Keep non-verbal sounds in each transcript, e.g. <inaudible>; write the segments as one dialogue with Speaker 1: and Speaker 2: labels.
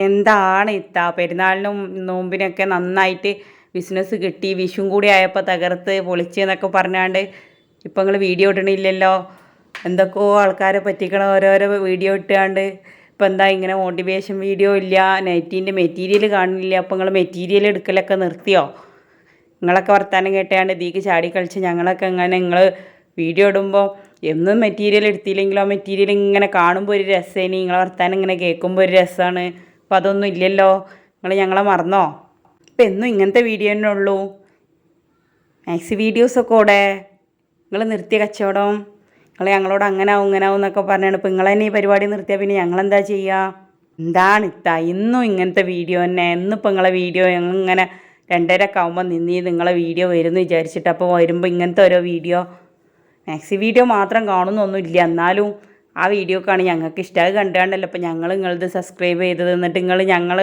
Speaker 1: എന്താണ് ഇത്ത? പെരുന്നാളിനും നോമ്പിനൊക്കെ നന്നായിട്ട് ബിസിനസ് കിട്ടി. വിഷും കൂടി ആയപ്പോൾ തകർത്ത് പൊളിച്ച് എന്നൊക്കെ പറഞ്ഞാണ്ട് ഇപ്പം നിങ്ങൾ വീഡിയോ ഇടണില്ലല്ലോ? എന്തൊക്കെയോ ആൾക്കാരെ പറ്റിക്കണ ഓരോരോ വീഡിയോ ഇട്ടാണ്ട് ഇപ്പം എന്താ ഇങ്ങനെ മോട്ടിവേഷൻ വീഡിയോ ഇല്ല നെറ്റിന്റെ മെറ്റീരിയൽ കാണുന്നില്ല അപ്പം നിങ്ങൾ മെറ്റീരിയൽ എടുക്കലൊക്കെ നിർത്തിയോ? നിങ്ങളൊക്കെ വർത്താനം കേട്ടാണ്ട് ഇതിക്ക് ചാടി കളിച്ച് ഞങ്ങളൊക്കെ ഇങ്ങനെ നിങ്ങൾ വീഡിയോ ഇടുമ്പോൾ എന്നും മെറ്റീരിയൽ എടുത്തില്ലെങ്കിലും ആ മെറ്റീരിയൽ ഇങ്ങനെ കാണുമ്പോൾ ഒരു രസേനി. നിങ്ങളെ വർത്താനം ഇങ്ങനെ കേൾക്കുമ്പോൾ ഒരു രസമാണ് അപ്പം അതൊന്നും ഇല്ലല്ലോ. നിങ്ങൾ ഞങ്ങളെ മറന്നോ? ഇപ്പം എന്നും ഇങ്ങനത്തെ വീഡിയോ തന്നെ ഉള്ളൂ. മാക്സി വീഡിയോസൊക്കെ കൂടെ നിങ്ങൾ നിർത്തിയ കച്ചവടം. നിങ്ങൾ ഞങ്ങളോട് അങ്ങനെ ആവും ഇങ്ങനെ ആവും എന്നൊക്കെ പറഞ്ഞാണ്. ഇപ്പം നിങ്ങൾ തന്നെ ഈ പരിപാടി നിർത്തിയാൽ പിന്നെ ഞങ്ങളെന്താ ചെയ്യുക എന്താണ് ഇത്ത ഇന്നും ഇങ്ങനത്തെ വീഡിയോ തന്നെ. എന്നിപ്പോൾ നിങ്ങളെ വീഡിയോ ഞങ്ങൾ ഇങ്ങനെ രണ്ടരക്കെ ആകുമ്പോൾ നിന്നീ നിങ്ങളെ വീഡിയോ വരുമെന്ന് വിചാരിച്ചിട്ട് അപ്പോൾ വരുമ്പോൾ ഇങ്ങനത്തെ ഓരോ വീഡിയോ മാക്സി വീഡിയോ മാത്രം കാണുന്നൊന്നുമില്ല. എന്നാലും ആ വീഡിയോ വീഡിയോക്കാണ് ഞങ്ങൾക്ക് ഇഷ്ടം. അത് കണ്ടാണ്ടല്ലോ. ഇപ്പം ഞങ്ങൾ നിങ്ങളത് സബ്സ്ക്രൈബ് ചെയ്തത് എന്നിട്ട് നിങ്ങൾ ഞങ്ങൾ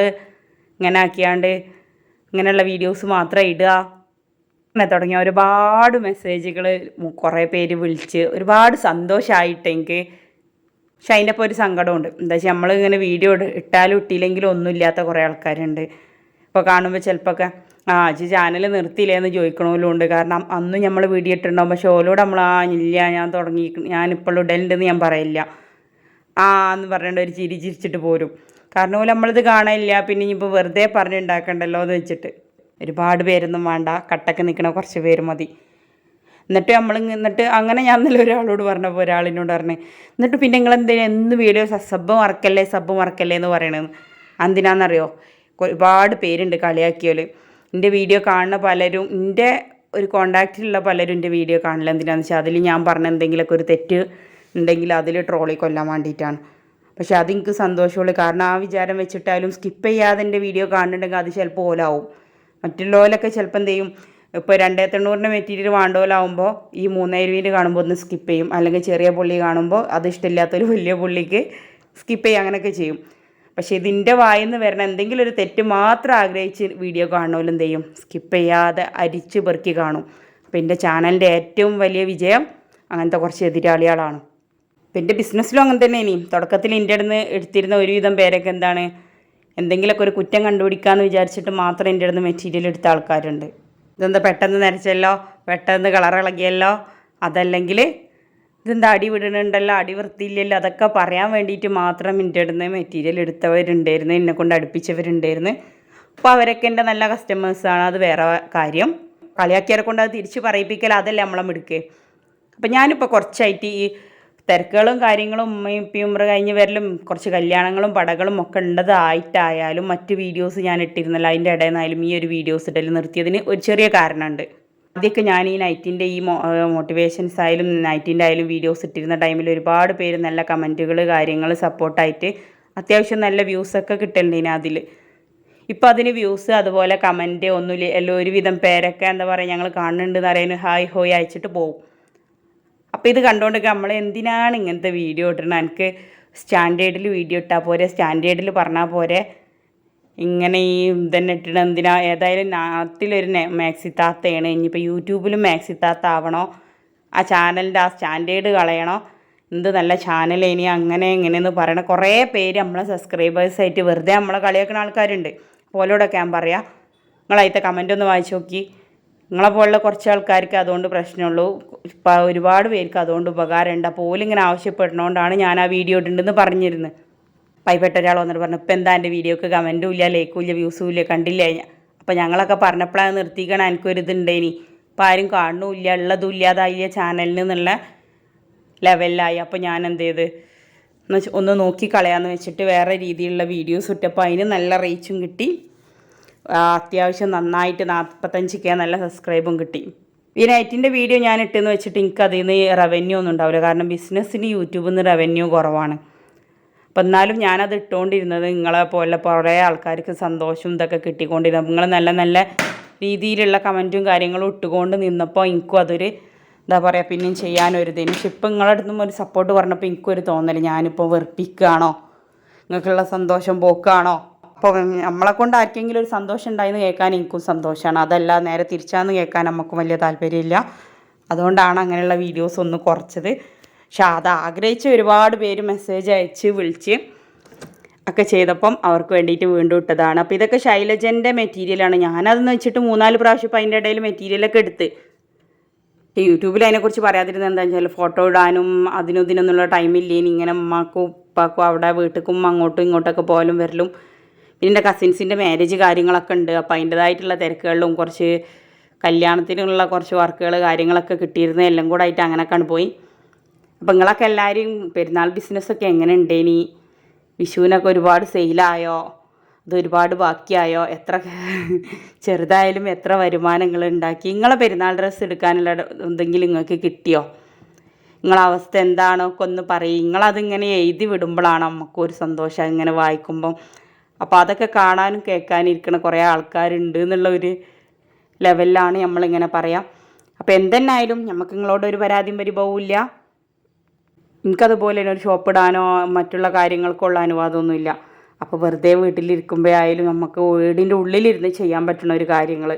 Speaker 1: ഇങ്ങനെ ആക്കിയാണ്ട് ഇങ്ങനെയുള്ള വീഡിയോസ് മാത്രം ഇടുക. അങ്ങനെ തുടങ്ങിയ ഒരുപാട് മെസ്സേജുകൾ കുറേ പേര് വിളിച്ച് ഒരുപാട് സന്തോഷമായിട്ട് എനിക്ക്. പക്ഷെ അതിന്റെ ഒപ്പം ഒരു സങ്കടമുണ്ട് എന്താ വെച്ചാൽ നമ്മളിങ്ങനെ വീഡിയോ ഇട്ടാലും ഇട്ടില്ലെങ്കിലും ഒന്നുമില്ലാത്ത കുറേ ആൾക്കാരുണ്ട്. ഇപ്പോൾ കാണുമ്പോൾ ചിലപ്പോഴൊക്കെ ആ അജി ചാനൽ നിർത്തിയില്ലേന്ന് ചോദിക്കണമല്ലോ ഉണ്ട് കാരണം അന്നും നമ്മൾ വീഡിയോ ഇട്ടിട്ടുണ്ടാവും പക്ഷേ ഓലോട് നമ്മൾ ആ ഇല്ല ഞാൻ തുടങ്ങി ഞാനിപ്പോഴും ഇടലുണ്ടെന്ന് ഞാൻ പറയില്ല. ആ എന്ന് പറഞ്ഞിട്ട് ഒരു ചിരി ചിരിച്ചിട്ട് പോരും. കാരണം പോലെ നമ്മളിത് കാണാനില്ല പിന്നെ ഇനിയിപ്പോൾ വെറുതെ പറഞ്ഞുണ്ടാക്കണ്ടല്ലോ എന്ന് വെച്ചിട്ട്. ഒരുപാട് പേരൊന്നും വേണ്ട. കട്ടക്ക് നിൽക്കണ കുറച്ച് പേര് മതി. എന്നിട്ട് നമ്മൾ എന്നിട്ട് അങ്ങനെ ഞാൻ നല്ല ഒരാളോട് പറഞ്ഞപ്പോൾ ഒരാളിനോട് പറഞ്ഞു എന്നിട്ട് പിന്നെ നിങ്ങൾ എന്തിനാ എന്ത് വീഡിയോ സബ്ബ് മറക്കല്ലേ? സബ്ബ് മറക്കല്ലേ? എന്ന് പറയണത്. എന്തിനാണെന്നറിയോ ഒരുപാട് പേരുണ്ട് കളിയാക്കിയോൽ എന്റെ വീഡിയോ കാണുന്ന പലരും എന്റെ ഒരു കോണ്ടാക്റ്റിലുള്ള പലരും എന്റെ വീഡിയോ കാണില്ല. എന്തിനാന്ന് വെച്ചാൽ അതിൽ ഞാൻ പറഞ്ഞ എന്തെങ്കിലുമൊക്കെ ഒരു തെറ്റ് ഉണ്ടെങ്കിൽ അതിൽ ട്രോളി കൊല്ലാൻ വേണ്ടിയിട്ടാണ്. പക്ഷെ അതെനിക്ക് സന്തോഷമുള്ളൂ. കാരണം ആ വിചാരം വെച്ചിട്ടാലും സ്കിപ്പ് ചെയ്യാതെ എന്റെ വീഡിയോ കാണുന്നുണ്ടെങ്കിൽ അത് ചിലപ്പോൾ ഓലാവും. മറ്റുള്ളവരൊക്കെ ചിലപ്പോൾ എന്ത് ചെയ്യും? ഇപ്പോൾ രണ്ടേ തൊണ്ണൂറിന്റെ മെറ്റീരിയൽ വേണ്ടോലാവുമ്പോൾ ഈ മൂന്നായിരം രൂപയിൽ കാണുമ്പോൾ ഒന്ന് സ്കിപ്പ് ചെയ്യും. അല്ലെങ്കിൽ ചെറിയ പുള്ളി കാണുമ്പോൾ അത് ഇഷ്ടമില്ലാത്തൊരു വലിയ പുള്ളിക്ക് സ്കിപ്പ് ചെയ്യും അങ്ങനെയൊക്കെ ചെയ്യും. പക്ഷേ ഇതിന്റെ വായിന്ന് വരണ എന്തെങ്കിലും ഒരു തെറ്റ് മാത്രം ആഗ്രഹിച്ച് വീഡിയോ കാണുമല്ലോ എന്ത് ചെയ്യും? സ്കിപ്പ് ചെയ്യാതെ അരിച്ച് പെറുക്കി കാണും. അപ്പോൾ എന്റെ ചാനലിന്റെ ഏറ്റവും വലിയ വിജയം അങ്ങനത്തെ കുറച്ച് എതിരാളികളാണ്. അപ്പം എന്റെ ബിസിനസ്സിലും അങ്ങനെ തന്നെ ഇനി. തുടക്കത്തിൽ എന്റെ അടുന്ന് എടുത്തിരുന്ന ഒരുവിധം പേരൊക്കെ എന്താണ്? എന്തെങ്കിലുമൊക്കെ ഒരു കുറ്റം കണ്ടുപിടിക്കാമെന്ന് വിചാരിച്ചിട്ട് മാത്രം എന്റെ അടുന്ന് മെറ്റീരിയൽ എടുത്ത ആൾക്കാരുണ്ട്. ഇതെന്താ പെട്ടെന്ന് നരച്ചല്ലോ? പെട്ടെന്ന് കളർ ഇളകിയല്ലോ? അതല്ലെങ്കിൽ ഇതെന്താ അടി വിടണുണ്ടല്ലോ അടി വൃത്തിയില്ലല്ലോ അതൊക്കെ പറയാൻ വേണ്ടിയിട്ട് മാത്രം എന്റെ അടുത്ത് മെറ്റീരിയൽ എടുത്തവരുണ്ടായിരുന്നു എന്നെ കൊണ്ട് അടുപ്പിച്ചവരുണ്ടായിരുന്നു. അപ്പോൾ അവരൊക്കെ എന്റെ നല്ല കസ്റ്റമേഴ്സാണ് അത് വേറെ കാര്യം. കളിയാക്കിയവരെ കൊണ്ട് അത് തിരിച്ച് പറയിപ്പിക്കൽ അതല്ലേ നമ്മളെ മിടുക്ക്. അപ്പം ഞാനിപ്പോൾ കുറച്ചായിട്ട് ഈ തിരക്കുകളും കാര്യങ്ങളും ഉമ്മയും ഉമ്ര കഴിഞ്ഞ് വരലും കുറച്ച് കല്യാണങ്ങളും പടകളും ഒക്കെ ഉണ്ടതായിട്ടായാലും മറ്റ് വീഡിയോസ് ഞാൻ ഇട്ടിരുന്നല്ലോ അതിന്റെ ഇടയിൽ നിന്നായാലും ഈ ഒരു വീഡിയോസ് ഇടൽ നിർത്തിയതിന് ഒരു ചെറിയ കാരണമുണ്ട്. ആദ്യമൊക്കെ ഞാൻ ഈ നൈറ്റിന്റെ ഈ മോട്ടിവേഷൻസ് ആയാലും നൈറ്റിന്റെ ആയാലും വീഡിയോസ് ഇട്ടിരുന്ന ടൈമിൽ ഒരുപാട് പേര് നല്ല കമന്റുകൾ കാര്യങ്ങൾ സപ്പോർട്ടായിട്ട് അത്യാവശ്യം നല്ല വ്യൂസൊക്കെ കിട്ടലുണ്ടേനെ അതിൽ ഇപ്പോൾ അതിന് വ്യൂസ് അതുപോലെ കമന്റ് ഒന്നുമില്ല എല്ലാം ഒരുവിധം പേരൊക്കെ എന്താ പറയുക ഞങ്ങൾ കാണുന്നുണ്ടെന്ന് പറയുന്നത് ഹായ് ഹോയ് അയച്ചിട്ട് പോകും അപ്പോൾ ഇത് കണ്ടുകൊണ്ടൊക്കെ നമ്മൾ എന്തിനാണ് ഇങ്ങനത്തെ വീഡിയോ ഇടുന്നത് എനിക്ക് സ്റ്റാൻഡേർഡിൽ വീഡിയോ ഇട്ടാൽ പോരെ? സ്റ്റാൻഡേർഡിൽ പറഞ്ഞാൽ പോരെ? ഇങ്ങനെ ഈ ഇതന്നെ ഇട്ടിട്ട് എന്തിനാ? ഏതായാലും നാട്ടിലൊരു മാക്സി താത്തയാണ്. ഇനിയിപ്പോൾ യൂട്യൂബിലും മാക്സി താത്ത ആവണോ ആ ചാനലിന്റെ ആ സ്റ്റാൻഡേർഡ് കളയണോ? എന്ത് നല്ല ചാനൽ ഇനി അങ്ങനെ ഇങ്ങനെയെന്ന് പറയണം കുറേ പേര് നമ്മളെ സബ്സ്ക്രൈബേഴ്സായിട്ട് വെറുതെ നമ്മളെ കളിയാക്കുന്ന ആൾക്കാരുണ്ട്. പോലോടൊക്കെ ഞാൻ പറയാം. നിങ്ങളതിത്തെ കമന്റ് ഒന്ന് വായിച്ചു നോക്കി. നിങ്ങളെ പോലുള്ള കുറച്ച് ആൾക്കാർക്ക് അതുകൊണ്ട് പ്രശ്നമുള്ളൂ. ഒരുപാട് പേർക്ക് അതുകൊണ്ട് ഉപകാരമുണ്ട്. അപ്പോൾ ഓലിങ്ങനെ ആവശ്യപ്പെടുന്നതുകൊണ്ടാണ് ഞാൻ ആ വീഡിയോ ഇട്ടുണ്ടെന്ന് പറഞ്ഞിരുന്നത്. പൈപ്പെട്ട ഒരാൾ വന്നിട്ട് പറഞ്ഞു ഇപ്പം എന്താ എന്റെ വീഡിയോക്ക് കമന്റും ഇല്ല ലൈക്കും ഇല്ല വ്യൂസും ഇല്ല കണ്ടില്ല അപ്പോൾ ഞങ്ങളൊക്കെ പറഞ്ഞപ്പോഴാണ് നിർത്തിക്കണം എനിക്കൊരിതുണ്ടേനി ഇപ്പം ആരും കാണുന്നുമില്ല ഉള്ളതും ഇല്ലാതായ ചാനലിൽ നിന്നുള്ള ലെവലിലായി അപ്പോൾ ഞാൻ എന്ത് ചെയ്ത്? എന്ന് വെച്ചാൽ ഒന്ന് നോക്കി കളയാമെന്ന് വെച്ചിട്ട് വേറെ രീതിയിലുള്ള വീഡിയോസ് ഇട്ടപ്പോൾ അതിന് നല്ല റീച്ചും കിട്ടി. അത്യാവശ്യം നന്നായിട്ട് നാൽപ്പത്തഞ്ച് കെ നല്ല സബ്സ്ക്രൈബും കിട്ടി. ഈ നൈറ്റിന്റെ വീഡിയോ ഞാൻ ഇട്ടെന്ന് വെച്ചിട്ട് എനിക്ക് അതിൽ നിന്ന് റവന്യൂ ഒന്നും ഉണ്ടാവില്ല കാരണം ബിസിനസ്സിന് യൂട്യൂബിൽ നിന്ന് റവന്യൂ കുറവാണ്. അപ്പം എന്നാലും ഞാനത് ഇട്ടുകൊണ്ടിരുന്നത് നിങ്ങളെ പോലെ കുറേ ആൾക്കാർക്ക് സന്തോഷവും ഇതൊക്കെ കിട്ടിക്കൊണ്ടിരുന്നു. നിങ്ങൾ നല്ല നല്ല രീതിയിലുള്ള കമന്റും കാര്യങ്ങളും ഇട്ടുകൊണ്ട് നിന്നപ്പോൾ എനിക്കും അതൊരു എന്താ പറയുക പിന്നെയും ചെയ്യാനൊരു ഇതിന് പക്ഷെ ഇപ്പം നിങ്ങളുടെ അടുത്തും ഒരു സപ്പോർട്ട് പറഞ്ഞപ്പോൾ എനിക്കൊരു തോന്നൽ ഞാനിപ്പോൾ വെറുപ്പിക്കുകയാണോ നിങ്ങൾക്കുള്ള സന്തോഷം പോക്കാണോ? അപ്പോൾ നമ്മളെ കൊണ്ട് ആർക്കെങ്കിലും ഒരു സന്തോഷം ഉണ്ടായെന്ന് കേൾക്കാൻ എനിക്കും സന്തോഷമാണ് അതല്ല നേരെ തിരിച്ചാന്ന് കേൾക്കാൻ നമുക്കും വലിയ താല്പര്യമില്ല. അതുകൊണ്ടാണ് അങ്ങനെയുള്ള വീഡിയോസ് ഒന്ന് കുറച്ചത്. പക്ഷെ അത് ആഗ്രഹിച്ച് ഒരുപാട് പേര് മെസ്സേജ് അയച്ച് വിളിച്ച് ഒക്കെ ചെയ്തപ്പം അവർക്ക് വേണ്ടിയിട്ട് വീണ്ടും ഇട്ടതാണ്. അപ്പോൾ ഇതൊക്കെ ശൈലജന്റെ മെറ്റീരിയലാണ് ഞാനതെന്ന് വെച്ചിട്ട് മൂന്നാൽ പ്രാവശ്യം ഇപ്പം അതിന്റെ ഇടയിൽ മെറ്റീരിയലൊക്കെ എടുത്ത്. യൂട്യൂബിൽ അതിനെക്കുറിച്ച് പറയാതിരുന്നത് എന്താണെന്ന് വെച്ചാൽ ഫോട്ടോ ഇടാനും അതിനും ഇതിനൊന്നുള്ള ടൈമില്ലേനി ഇങ്ങനെ ഉമ്മാക്കും ഉപ്പാക്കും അവിടെ വീട്ടിലും അങ്ങോട്ടും ഇങ്ങോട്ടൊക്കെ പോലും വരലും. പിന്നെ എന്റെ കസിൻസിന്റെ മാരേജ് കാര്യങ്ങളൊക്കെ ഉണ്ട്. അപ്പോൾ അതിന്റെതായിട്ടുള്ള തിരക്കുകളിലും കുറച്ച് കല്യാണത്തിനുള്ള കുറച്ച് വർക്കുകൾ കാര്യങ്ങളൊക്കെ കിട്ടിയിരുന്നത് എല്ലാം കൂടെ ആയിട്ട് അങ്ങനെയൊക്കെയാണ് പോയി. അപ്പോൾ നിങ്ങളൊക്കെ എല്ലാവരും പെരുന്നാൾ ബിസിനസ്സൊക്കെ എങ്ങനെ ഉണ്ടേനി? വിഷുവിനൊക്കെ ഒരുപാട് സെയിലായോ അതൊരുപാട് ബാക്കിയായോ? എത്ര <laughs> ചെറുതായാലും എത്ര വരുമാനങ്ങൾ ഉണ്ടാക്കി? നിങ്ങളെ പെരുന്നാൾ ഡ്രസ്സ് എടുക്കാനുള്ള എന്തെങ്കിലും നിങ്ങൾക്ക് കിട്ടിയോ? നിങ്ങളെ അവസ്ഥ എന്താണോ ഒക്കെ ഒന്ന് പറയും. നിങ്ങളതിങ്ങനെ എഴുതി വിടുമ്പോഴാണ് നമുക്കൊരു സന്തോഷം. ഇങ്ങനെ വായിക്കുമ്പം. അപ്പോൾ അതൊക്കെ കാണാനും കേൾക്കാനും ഇരിക്കണ കുറേ ആൾക്കാരുണ്ട് എന്നുള്ള ഒരു ലെവലിലാണ് നമ്മളിങ്ങനെ പറയാം. അപ്പോൾ എന്തെന്നായാലും നമുക്ക് നിങ്ങളോട് ഒരു പരാതിയും പരിഭവവും ഇല്ല. എനിക്കതുപോലെ തന്നെ ഒരു ഷോപ്പ് ഇടാനോ മറ്റുള്ള കാര്യങ്ങൾക്കുള്ള അനുവാദമൊന്നുമില്ല. അപ്പോൾ വെറുതെ വീട്ടിലിരിക്കുമ്പോഴായാലും നമുക്ക് വീടിന്റെ ഉള്ളിലിരുന്ന് ചെയ്യാൻ പറ്റുന്ന ഒരു കാര്യങ്ങൾ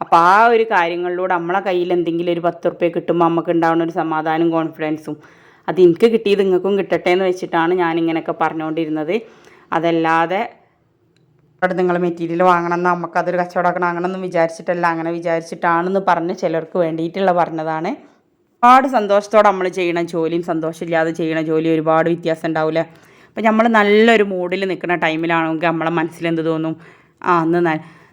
Speaker 1: അപ്പോൾ ആ ഒരു കാര്യങ്ങളിലൂടെ നമ്മളെ കയ്യിൽ എന്തെങ്കിലും ഒരു പത്ത് റുപ്യ കിട്ടുമ്പോൾ നമുക്ക് ഉണ്ടാവുന്ന ഒരു സമാധാനവും കോൺഫിഡൻസും. അത് എനിക്ക് കിട്ടിയത് നിങ്ങൾക്കും കിട്ടട്ടെ എന്ന് വെച്ചിട്ടാണ് ഞാനിങ്ങനെയൊക്കെ പറഞ്ഞുകൊണ്ടിരുന്നത്. അതല്ലാതെ അവിടെ നിങ്ങൾ മെറ്റീരിയൽ വാങ്ങണം എന്ന് നമുക്കതൊരു കച്ചവടമാക്കണം അങ്ങനെയൊന്നും വിചാരിച്ചിട്ടല്ല. അങ്ങനെ വിചാരിച്ചിട്ടാണെന്ന് പറഞ്ഞ് ചിലർക്ക് വേണ്ടിയിട്ടുള്ള പറഞ്ഞതാണ്. ഒരുപാട് സന്തോഷത്തോടെ നമ്മൾ ചെയ്യണ ജോലിയും സന്തോഷമില്ലാതെ ചെയ്യണ ജോലി ഒരുപാട് വ്യത്യാസം ഉണ്ടാവില്ല? അപ്പം നമ്മൾ നല്ലൊരു മൂഡിൽ നിൽക്കുന്ന ടൈമിലാണെങ്കിൽ നമ്മളെ മനസ്സിലെന്ത് തോന്നും? ആ അന്ന്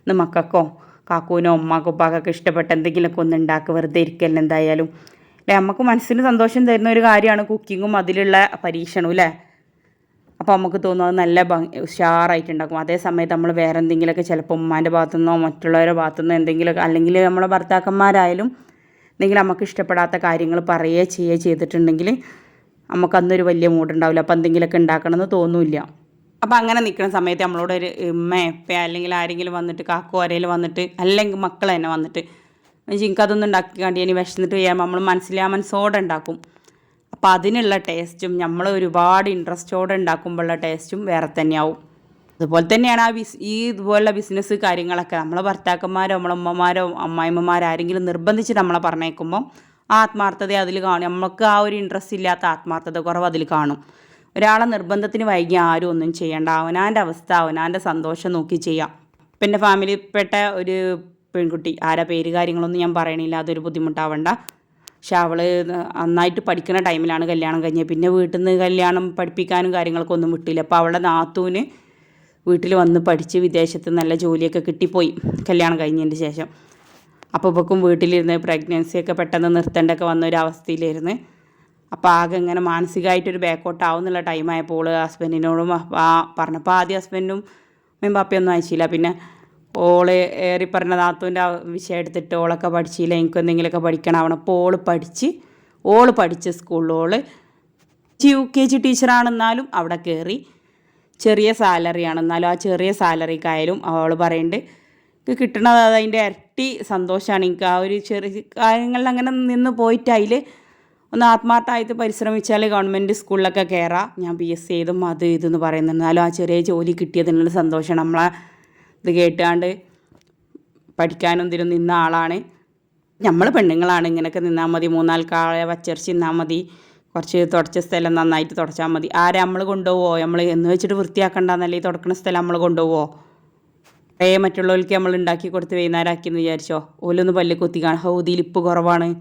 Speaker 1: ഇന്ന് മക്കൾക്കോ കാക്കൂനോ ഉമ്മാക്കോ ഉപ്പാക്കൊക്കെ ഇഷ്ടപ്പെട്ട എന്തെങ്കിലുമൊക്കെ ഒന്ന് ഉണ്ടാക്കുക വെറുതെ ഇരിക്കല്ല എന്തായാലും? അല്ലേ? നമുക്ക് മനസ്സിന് സന്തോഷം തരുന്ന ഒരു കാര്യമാണ് കുക്കിങ്ങും അതിലുള്ള പരീക്ഷണവും അല്ലേ? അപ്പോൾ നമുക്ക് തോന്നും അത് നല്ല ഉഷാറായിട്ടുണ്ടാക്കും അതേ സമയത്ത് നമ്മൾ വേറെ എന്തെങ്കിലുമൊക്കെ ചിലപ്പോൾ ഉമ്മാന്റെ ഭാഗത്തുനിന്നോ മറ്റുള്ളവരുടെ ഭാഗത്തുനിന്നോ എന്തെങ്കിലുമൊക്കെ അല്ലെങ്കിൽ നമ്മളെ ഭർത്താക്കന്മാരായാലും എന്തെങ്കിലും നമുക്ക് ഇഷ്ടപ്പെടാത്ത കാര്യങ്ങൾ പറയുകയോ ചെയ്യുകയോ ചെയ്തിട്ടുണ്ടെങ്കിൽ നമുക്ക് അന്നൊരു വലിയ മൂടുണ്ടാവില്ല അപ്പോൾ എന്തെങ്കിലുമൊക്കെ ഉണ്ടാക്കണമെന്ന് തോന്നില്ല. അപ്പോൾ അങ്ങനെ നിൽക്കുന്ന സമയത്ത് നമ്മളോട് ഒരു ഉമ്മ എപ്പ അല്ലെങ്കിൽ ആരെങ്കിലും വന്നിട്ട് കാക്കോ ആരെങ്കിലും വന്നിട്ട് അല്ലെങ്കിൽ മക്കൾ തന്നെ വന്നിട്ട് എനിക്കതൊന്നും ഉണ്ടാക്കി കണ്ടി ഇനി വിശന്നിട്ട് ചെയ്യാൻ നമ്മൾ മനസ്സിലാ മനസ്സോടെ ഉണ്ടാക്കും. അപ്പോൾ അതിനുള്ള ടേസ്റ്റും നമ്മൾ ഒരുപാട് ഇൻട്രസ്റ്റോടെ ഉണ്ടാക്കുമ്പോഴുള്ള ടേസ്റ്റും വേറെ തന്നെയാവും. അതുപോലെ തന്നെയാണ് ആ ബിസ് ഈ ഇതുപോലുള്ള ബിസിനസ് കാര്യങ്ങളൊക്കെ. നമ്മളെ ഭർത്താക്കന്മാരോ നമ്മളെ ഉമ്മമാരോ അമ്മായിമ്മമാരോ ആരെങ്കിലും നിർബന്ധിച്ച് നമ്മളെ പറഞ്ഞേക്കുമ്പം ആ ആത്മാർത്ഥത അതിൽ കാണും. നമുക്ക് ആ ഒരു ഇൻട്രസ്റ്റ് ഇല്ലാത്ത ആത്മാർത്ഥത കുറവ് അതിൽ കാണും. ഒരാളെ നിർബന്ധത്തിന് വൈകി ആരും ഒന്നും ചെയ്യേണ്ട. അവനാന്റെ അവസ്ഥ അവനാന്റെ സന്തോഷം നോക്കി ചെയ്യാം. പിന്നെ ഫാമിലിപ്പെട്ട ഒരു പെൺകുട്ടി ആരാ പേര് കാര്യങ്ങളൊന്നും ഞാൻ പറയണില്ല അതൊരു ബുദ്ധിമുട്ടാവണ്ട. പക്ഷെ അവൾ നന്നായിട്ട് പഠിക്കുന്ന ടൈമിലാണ് കല്യാണം കഴിഞ്ഞത്. പിന്നെ വീട്ടിൽ നിന്ന് കല്യാണം പഠിപ്പിക്കാനും കാര്യങ്ങൾക്കൊന്നും വിട്ടില്ല. അപ്പോൾ അവളുടെ നാത്തൂന് വീട്ടിൽ വന്ന് പഠിച്ച് വിദേശത്ത് നല്ല ജോലിയൊക്കെ കിട്ടിപ്പോയി. കല്യാണം കഴിഞ്ഞതിന് ശേഷം. അപ്പോൾ ഇവക്കും വീട്ടിലിരുന്ന് പ്രഗ്നൻസിയൊക്കെ പെട്ടെന്ന് നിർത്തേണ്ടൊക്കെ വന്ന ഒരു അവസ്ഥയിലായിരുന്നു. അപ്പോൾ ആകെ ഇങ്ങനെ മാനസികമായിട്ടൊരു ബാക്കൗട്ട് ആവുന്നുള്ള ടൈമായപ്പോൾ ഹസ്ബൻഡിനോടും ആ പറഞ്ഞപ്പോൾ ആദ്യം ഹസ്ബൻഡും ഉമ്മയും പാപ്പയൊന്നും അയച്ചില്ല. പിന്നെ ഓൾ ഏറി പറഞ്ഞ നാത്തൂന്റെ വിഷയം എടുത്തിട്ട് ഓളൊക്കെ പഠിച്ചില്ല എനിക്ക് എന്തെങ്കിലുമൊക്കെ പഠിക്കണം അപ്പോൾ ഓൾ പഠിച്ച് ഓൾ പഠിച്ച സ്കൂളിൽ ഓൾ യു കെ ജി ടീച്ചറാണെന്നാലും അവിടെ കയറി ചെറിയ സാലറിയാണ് എന്നാലും ആ ചെറിയ സാലറിക്കായാലും അവൾ പറയുന്നുണ്ട് എനിക്ക് കിട്ടണത് അതതിന്റെ ഇരട്ടി സന്തോഷമാണ് എനിക്ക് ആ ഒരു ചെറിയ കാര്യങ്ങളിൽ അങ്ങനെ നിന്ന് പോയിട്ട് അതിൽ ഒന്ന് ആത്മാർത്ഥമായിട്ട് പരിശ്രമിച്ചാൽ ഗവൺമെന്റ് സ്കൂളിലൊക്കെ കയറാം ഞാൻ പി എസ് സി ചെയ്തും അത് ഇതെന്ന് പറയുന്നുണ്ട്. എന്നാലും ആ ചെറിയ ജോലി കിട്ടിയതിനുള്ള സന്തോഷം നമ്മളെ ഇത് കേട്ടാണ്ട് പഠിക്കാനും ഇതിനും നിന്ന ആളാണ്. നമ്മൾ പെണ്ണുങ്ങളാണ്. ഇങ്ങനെയൊക്കെ നിന്നാൽ മതി. മൂന്നാൽക്കാളെ വച്ചരച്ച് നിന്നാൽ മതി. കുറച്ച് തുടച്ച സ്ഥലം നന്നായിട്ട് തുടച്ചാൽ മതി. ആരെ നമ്മൾ കൊണ്ടുപോവോ? നമ്മൾ എന്ന് വെച്ചിട്ട് വൃത്തിയാക്കണ്ടെന്നല്ലേ ഈ തുടക്കുന്ന സ്ഥലം നമ്മൾ കൊണ്ടുപോവോ? കുറേ മറ്റുള്ളവർക്ക് നമ്മൾ ഉണ്ടാക്കി കൊടുത്ത് വൈകുന്നേരമാക്കിയെന്ന് വിചാരിച്ചോ? ഓലൊന്ന് പല്ല് കുത്തി കാണാം. ഹൗദിയിൽ ഇപ്പ് കുറവാണ്.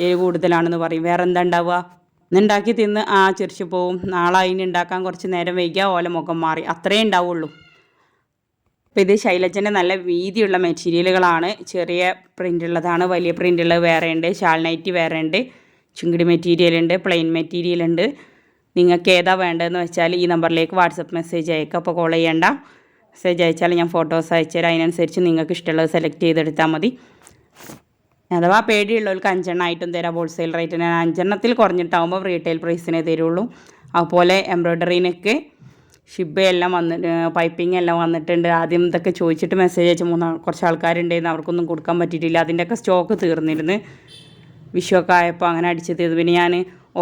Speaker 1: ഏഴ് കൂടുതലാണെന്ന് പറയും. വേറെ എന്താ ഉണ്ടാവുക? ഇന്നുണ്ടാക്കി തിന്ന് ആ ചിരിച്ചു പോവും. നാളെ അതിന് ഉണ്ടാക്കാൻ കുറച്ച് നേരം വൈകിയാൽ ഓല മുഖം മാറി. അത്രേ ഉണ്ടാവുള്ളൂ. അപ്പോൾ ഇത് ശൈലജന്റെ നല്ല വീതിയുള്ള മെറ്റീരിയലുകളാണ്. ചെറിയ പ്രിന്റ് ഉള്ളതാണ് വലിയ പ്രിന്റ് ഉള്ളത് വേറെ ഉണ്ട്. ഷാൾ നൈറ്റി വേറെ ഉണ്ട്. ചുങ്കിടി മെറ്റീരിയൽ ഉണ്ട് പ്ലെയിൻ മെറ്റീരിയൽ ഉണ്ട്. നിങ്ങൾക്ക് ഏതാ വേണ്ടതെന്ന് വെച്ചാൽ ഈ നമ്പറിലേക്ക് വാട്സപ്പ് മെസ്സേജ് അയക്കുക. അപ്പോൾ കോൾ ചെയ്യേണ്ട. മെസ്സേജ് അയച്ചാൽ ഞാൻ ഫോട്ടോസ് അയച്ചുതരാം അതിനനുസരിച്ച് നിങ്ങൾക്ക് ഇഷ്ടമുള്ളത് സെലക്ട് ചെയ്തെടുത്താൽ മതി. അഥവാ പേടിയുള്ളവർക്ക് അഞ്ചെണ്ണമായിട്ടും തരാം. ഹോൾസെയിൽ റേറ്റിന് അഞ്ചെണ്ണത്തിൽ കുറഞ്ഞിട്ടാകുമ്പോൾ റീറ്റെയിൽ പ്രൈസിനെ തരുള്ളൂ. അതുപോലെ എംബ്രോയ്ഡറിനൊക്കെ ഷിബ് എല്ലാം വന്ന് പൈപ്പിംഗ് എല്ലാം വന്നിട്ടുണ്ട്. ആദ്യം ഇതൊക്കെ ചോദിച്ചിട്ട് മെസ്സേജ് അയച്ച മൂന്ന് കുറച്ച് ആൾക്കാരുണ്ടായിരുന്നു അവർക്കൊന്നും കൊടുക്കാൻ പറ്റിയിട്ടില്ല. അതിന്റെയൊക്കെ സ്റ്റോക്ക് തീർന്നിരുന്നു. വിഷുവൊക്കെ ആയപ്പോൾ അങ്ങനെ അടിച്ച് തീർന്നു പിന്നെ ഞാൻ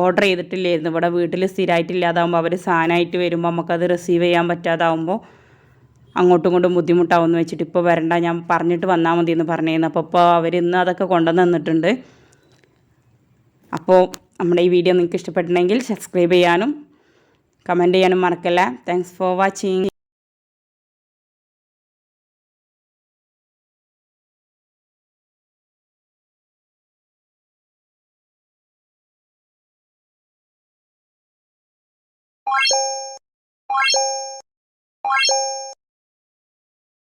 Speaker 1: ഓർഡർ ചെയ്തിട്ടില്ലായിരുന്നു. ഇവിടെ വീട്ടിൽ സ്ഥിരമായിട്ടില്ലാതാകുമ്പോൾ അവർ സാധനമായിട്ട് വരുമ്പോൾ നമുക്കത് റിസീവ് ചെയ്യാൻ പറ്റാതാവുമ്പോൾ അങ്ങോട്ടും ഇങ്ങോട്ടും ബുദ്ധിമുട്ടാവുമെന്ന് വെച്ചിട്ട് ഇപ്പോൾ വരണ്ട ഞാൻ പറഞ്ഞിട്ട് വന്നാൽ മതി എന്ന് പറഞ്ഞിരുന്നു. അപ്പോൾ ഇപ്പോൾ അവർ ഇന്ന് അതൊക്കെ കൊണ്ടുവന്ന് തന്നിട്ടുണ്ട്. അപ്പോൾ നമ്മുടെ ഈ വീഡിയോ നിങ്ങൾക്ക് ഇഷ്ടപ്പെട്ടിട്ടുണ്ടെങ്കിൽ സബ്സ്ക്രൈബ് ചെയ്യാനും കമന്റ് ചെയ്യാനും മറക്കല്ല. Thanks for watching